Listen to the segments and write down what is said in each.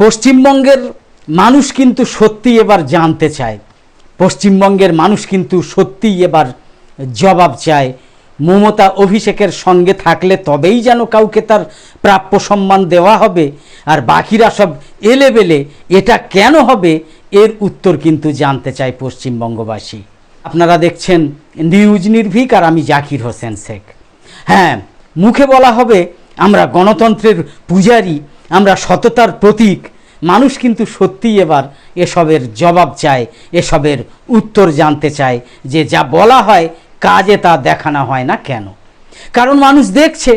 পশ্চিমবঙ্গের মানুষ কিন্তু সত্যি এবার জানতে চায়। পশ্চিমবঙ্গের মানুষ কিন্তু সত্যিই এবার জবাব চায়। মমতা অভিষেকের সঙ্গে থাকলে তবেই যেন কাউকে তার প্রাপ্য সম্মান দেওয়া হবে। আর বাকিরা সব এলেবেলে এটা কেন হবে এর উত্তর কিন্তু জানতে চায় পশ্চিমবঙ্গবাসী। আপনারা দেখছেন নিউজ নির্ভীক আর আমি জাকির হোসেন শেখ। হ্যাঁ মুখে বলা হবে আমরা গণতন্ত্রের পূজারী। আমরা সততার প্রতীক। মানুষ কিন্তু সত্যিই এবার এসবের জবাব চায়, এসবের উত্তর জানতে চায় যে যা বলা হয় কাজে তা দেখানো হয় না কেন। কারণ মানুষ দেখছে,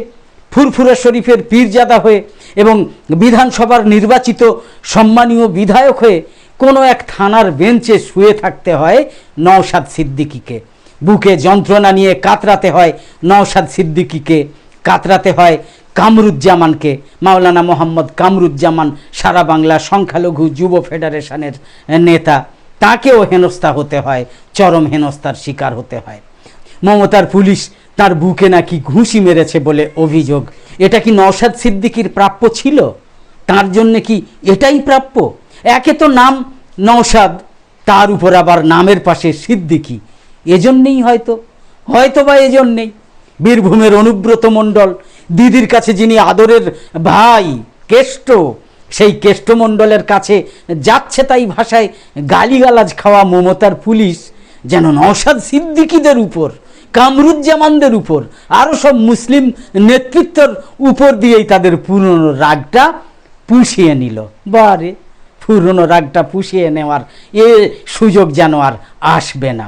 ফুরফুরা শরীফের পীরজাদা হয়ে এবং বিধানসভার নির্বাচিত সম্মানীয় বিধায়ক হয়ে কোনো এক থানার বেঞ্চে শুয়ে থাকতে হয় নওশাদ সিদ্দিকিকে। বুকে যন্ত্রণা নিয়ে কাতরাতে হয় নওশাদ সিদ্দিকীকে। কাতরাতে হয় কামরুজ্জামানকে, মাওলানা মোহাম্মদ কামরুজ্জামান, সারা বাংলা সংখ্যালঘু যুব ফেডারেশনের নেতা, তাকেও হেনস্থা হতে হয়, চরম হেনস্থার শিকার হতে হয়। মমতার পুলিশ তার বুকে নাকি ঘুষি মেরেছে বলে অভিযোগ। এটা কি নওশাদ সিদ্দিকীর প্রাপ্য ছিল? তার জন্য কি এটাই প্রাপ্য? একে তো নাম নওশাদ, তার উপর আবার নামের পাশে সিদ্দিকী। এজন্যেই হয়তো হয়তো বা এজন্যেই। বীরভূমের অনুব্রত মণ্ডল দিদির কাছে যিনি আদরের ভাই, কেষ্ট, সেই কেষ্টমণ্ডলের কাছে যাচ্ছে তাই ভাষায় গালিগালাজ খাওয়া মমতার পুলিশ, যেন নওশাদ সিদ্দিকীদের উপর, কামরুজ্জামানদের উপর আরও সব মুসলিম নেতৃত্বের উপর দিয়েই তাদের পুরনো রাগটা পুষিয়ে নিল। বারে, পুরনো রাগটা পুষিয়ে নেওয়ার এ সুযোগ যেন আর আসবে না।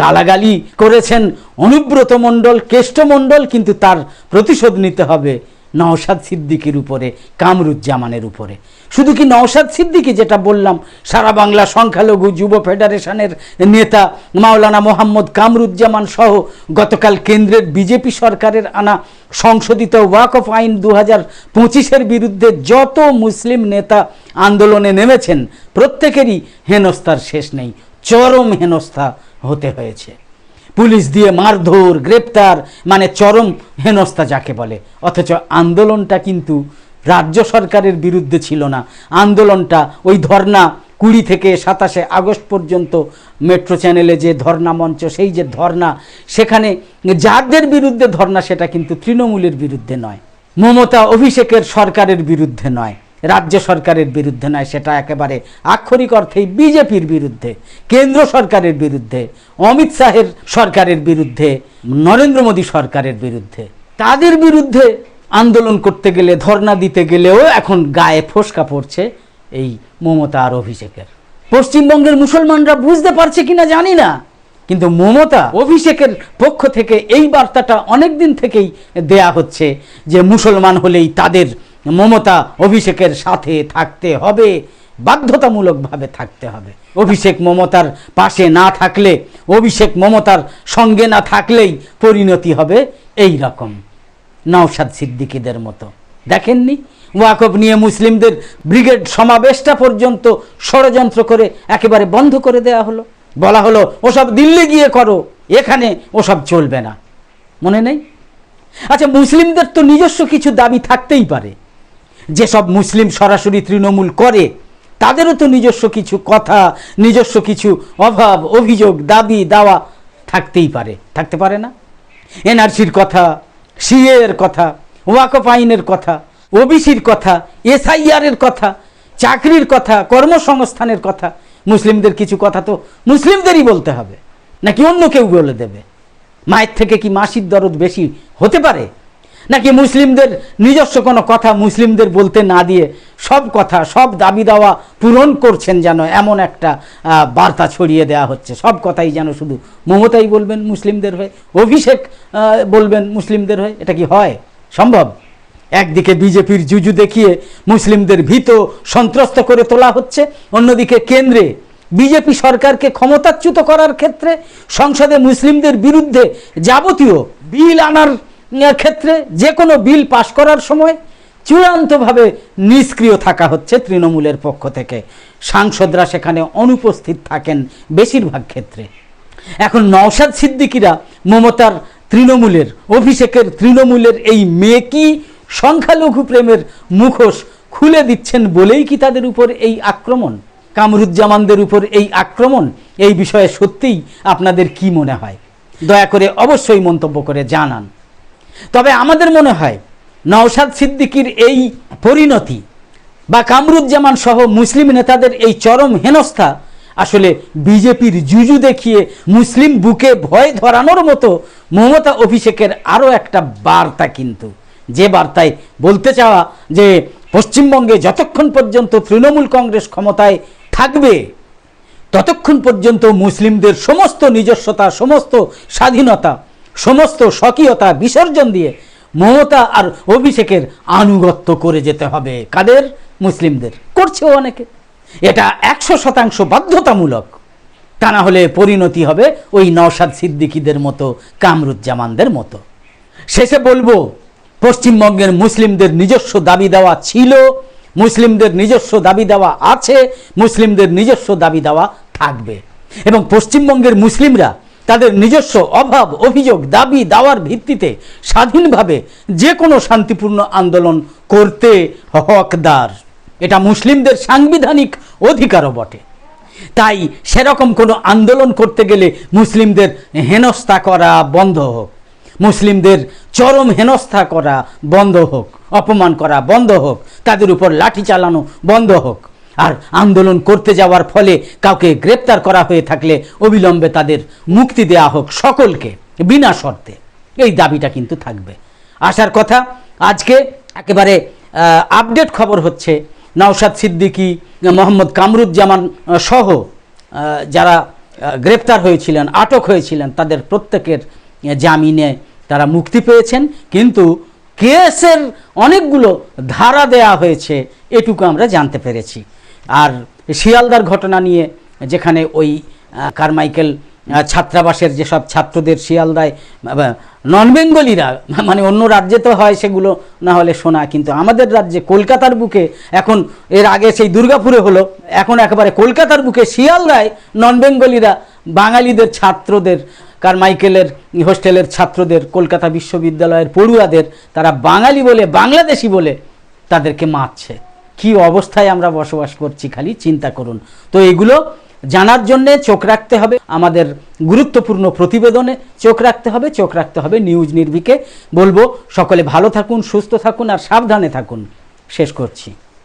গালাগালি করেছেন অনুব্রত মণ্ডল কেষ্টমণ্ডল কিন্তু তার প্রতিশোধ নিতে হবে নওশাদ সিদ্দিকির উপরে, কামরুজ্জামানের উপরে। শুধু কি নওশাদ সিদ্দিকি যেটা বললাম, সারা বাংলা সংখ্যালঘু যুব ফেডারেশনের নেতা মাওলানা মোহাম্মদ কামরুজ্জামান সহ গতকাল কেন্দ্রের বিজেপি সরকারের আনা সংশোধিত ওয়াকফ আইন দু হাজার পঁচিশের বিরুদ্ধে যত মুসলিম নেতা আন্দোলনে নেমেছেন, প্রত্যেকেরই হেনস্থার শেষ নেই, চরম হেনস্থা হতে হয়েছে। পুলিশ দিয়ে মারধর, গ্রেপ্তার মানে চরম হেনস্থা যাকে বলে। অথচ আন্দোলনটা কিন্তু রাজ্য সরকারের বিরুদ্ধে ছিল না। আন্দোলনটা ওই ধর্না কুড়ি থেকে সাতাশে আগস্ট পর্যন্ত মেট্রো চ্যানেলে যে ধর্না মঞ্চ, সেই যে ধর্না, সেখানে যাদের বিরুদ্ধে ধর্না, সেটা কিন্তু তৃণমূলের বিরুদ্ধে নয়। মমতা অভিষেকের সরকারের বিরুদ্ধে নয়। রাজ্য সরকারের বিরুদ্ধে নয়, সেটা একেবারে আক্ষরিক অর্থেই বিজেপির বিরুদ্ধে, কেন্দ্র সরকারের বিরুদ্ধে, অমিত শাহের সরকারের বিরুদ্ধে, নরেন্দ্র মোদী সরকারের বিরুদ্ধে। তাদের বিরুদ্ধে আন্দোলন করতে গেলে, ধর্ণা দিতে গেলেও এখন গায়ে ফোসকা পড়ছে এই মমতা আর অভিষেকের। পশ্চিমবঙ্গের মুসলমানরা বুঝতে পারছে কিনা জানি না, কিন্তু মমতা অভিষেকের পক্ষ থেকে এই বার্তাটা অনেক দিন থেকেই দেয়া হচ্ছে যে মুসলমান হলেই তাদের মমতা অভিষেকের সাথে থাকতে হবে, বাধ্যতামূলকভাবে থাকতে হবে। অভিষেক মমতার পাশে না থাকলে, অভিষেক মমতার সঙ্গে না থাকলেই পরিণতি হবে এই রকম নওশাদ সিদ্দিকীদের মতো। দেখেননি? ওয়াকফ নিয়ে মুসলিমদের ব্রিগেড সমাবেশটা পর্যন্ত ষড়যন্ত্র করে একেবারে বন্ধ করে দেয়া হলো। বলা হলো, ওসব দিল্লি গিয়ে করো, এখানে ওসব চলবে না। মনে নেই? আচ্ছা মুসলিমদের তো নিজস্ব কিছু দাবি থাকতেই পারে। যেসব মুসলিম সরাসরি তৃণমূল করে, তাদেরও তো নিজস্ব কিছু কথা, নিজস্ব কিছু অভাব, অভিযোগ, দাবি, দাওয়া থাকতেই পারে। থাকতে পারে না? এনআরসির কথা সিএর কথা, ওয়াকফ আইনের কথা, ওবিসির কথা, এসআইআরের কথা, চাকরির কথা, কর্মসংস্থানের কথা, মুসলিমদের কিছু কথা তো মুসলিমদেরই বলতে হবে। নাকি অন্য কেউ বলে দেবে? মায়ের থেকে কি মাসির দরদ বেশি হতে পারে? নাকি মুসলিমদের নিজস্ব কোনো কথা মুসলিমদের বলতে না দিয়ে সব কথা, সব দাবি দাওয়া পূরণ করছেন যেন এমন একটা বার্তা ছড়িয়ে দেওয়া হচ্ছে। সব কথাই যেন শুধু মমতাই বলবেন মুসলিমদের হয়ে, অভিষেক বলবেন মুসলিমদের হয়ে, এটা কি হয়? সম্ভব? একদিকে বিজেপির জুজু দেখিয়ে মুসলিমদের ভীত সন্ত্রস্ত করে তোলা হচ্ছে, অন্যদিকে কেন্দ্রে বিজেপি সরকারকে ক্ষমতাচ্যুত করার ক্ষেত্রে সংসদে মুসলিমদের বিরুদ্ধে যাবতীয় বিল আনার ক্ষেত্রে যে কোনো বিল পাশ করার সময় চূড়ান্তভাবে নিষ্ক্রিয় থাকা হচ্ছে তৃণমূলের পক্ষ থেকে। সাংসদরা সেখানে অনুপস্থিত থাকেন বেশিরভাগ ক্ষেত্রে। এখন নওশাদ সিদ্দিকিরা মমতার তৃণমূলের, অভিষেকের তৃণমূলের এই মেকি সংখ্যালঘু প্রেমের মুখোশ খুলে দিচ্ছেন বলেই কি তাদের উপর এই আক্রমণ? কামরুজ্জামানদের উপর এই আক্রমণ? এই বিষয়ে সত্যিই আপনাদের কি মনে হয়? দয়া করে অবশ্যই মন্তব্য করে জানান। তবে আমাদের মনে হয় নওশাদ সিদ্দিকীর এই পরিণতি বা কামরুজ্জামান সহ মুসলিম নেতাদের এই চরম হেনস্থা আসলে বিজেপির জুজু দেখিয়ে মুসলিম বুকে ভয় ধরানোর মতো মমতা অভিষেকের আরও একটা বার্তা কিন্তু। যে বার্তায় বলতে চাওয়া যে পশ্চিমবঙ্গে যতক্ষণ পর্যন্ত তৃণমূল কংগ্রেস ক্ষমতায় থাকবে, ততক্ষণ পর্যন্ত মুসলিমদের সমস্ত নিজস্বতা, সমস্ত স্বাধীনতা সমস্ত স্বকীয়তা বিসর্জন দিয়ে মমতা আর অভিষেকের আনুগত্য করে যেতে হবে। কাদের? মুসলিমদের। করছেও অনেকে। এটা একশো শতাংশ বাধ্যতামূলক। তা না হলে পরিণতি হবে ওই নওশাদ সিদ্দিকীদের মতো, কামরুজ্জামানদের মতো। শেষে বলব, পশ্চিমবঙ্গের মুসলিমদের নিজস্ব দাবি দেওয়া ছিল, মুসলিমদের নিজস্ব দাবি দেওয়া আছে, মুসলিমদের নিজস্ব দাবি দেওয়া থাকবে। এবং পশ্চিমবঙ্গের মুসলিমরা তাদের নিজস্ব অভাব, অভিযোগ, দাবি, দাওয়ার ভিত্তিতে স্বাধীনভাবে যে কোনো শান্তিপূর্ণ আন্দোলন করতে হকদার। এটা মুসলিমদের সাংবিধানিক অধিকারও বটে। তাই সেরকম কোনো আন্দোলন করতে গেলে মুসলিমদের হেনস্থা করা বন্ধ হোক। মুসলিমদের চরম হেনস্থা করা বন্ধ হোক, অপমান করা বন্ধ হোক, তাদের উপর লাঠি চালানো বন্ধ হোক। আর আন্দোলন করতে যাওয়ার ফলে কাউকে গ্রেপ্তার করা হয়ে থাকলে অবিলম্বে তাদের মুক্তি দেয়া হোক সকলকে, বিনা শর্তে। এই দাবিটা কিন্তু থাকবে। আসার কথা, আজকে একেবারে আপডেট খবর হচ্ছে, নওশাদ সিদ্দিকী, মোহাম্মদ কামরুজ্জামান সহ যারা গ্রেপ্তার হয়েছিলেন, আটক হয়েছিলেন, তাদের প্রত্যেকের জামিনে তারা মুক্তি পেয়েছেন। কিন্তু কেসের অনেকগুলো ধারা দেয়া হয়েছে, এটুকু আমরা জানতে পেরেছি। আর শিয়ালদার ঘটনা নিয়ে যেখানে ওই কারমাইকেল ছাত্রাবাসের যেসব ছাত্রদের শিয়ালদায় নন বেঙ্গলিরা মানে অন্য রাজ্যে তো হয় সেগুলো না হলে শোনা, কিন্তু আমাদের রাজ্যে কলকাতার বুকে এখন, এর আগে সেই দুর্গাপুরে হলো, এখন একেবারে কলকাতার বুকে শিয়ালদায় নন বেঙ্গলিরা বাঙালিদের ছাত্রদের, কারমাইকেলের হোস্টেলের ছাত্রদের, কলকাতা বিশ্ববিদ্যালয়ের পড়ুয়াদের, তারা বাঙালি বলে, বাংলাদেশি বলে তাদেরকে মারছে। কি অবস্থায় আমরা বসবাস করছি খালি চিন্তা করুন। তো এগুলো জানার জন্যে চোখ রাখতে হবে, আমাদের গুরুত্বপূর্ণ প্রতিবেদনে চোখ রাখতে হবে, চোখ রাখতে হবে নিউজ নির্ভিকে বলব, সকলে ভালো থাকুন, সুস্থ থাকুন আর সাবধানে থাকুন। শেষ করছি।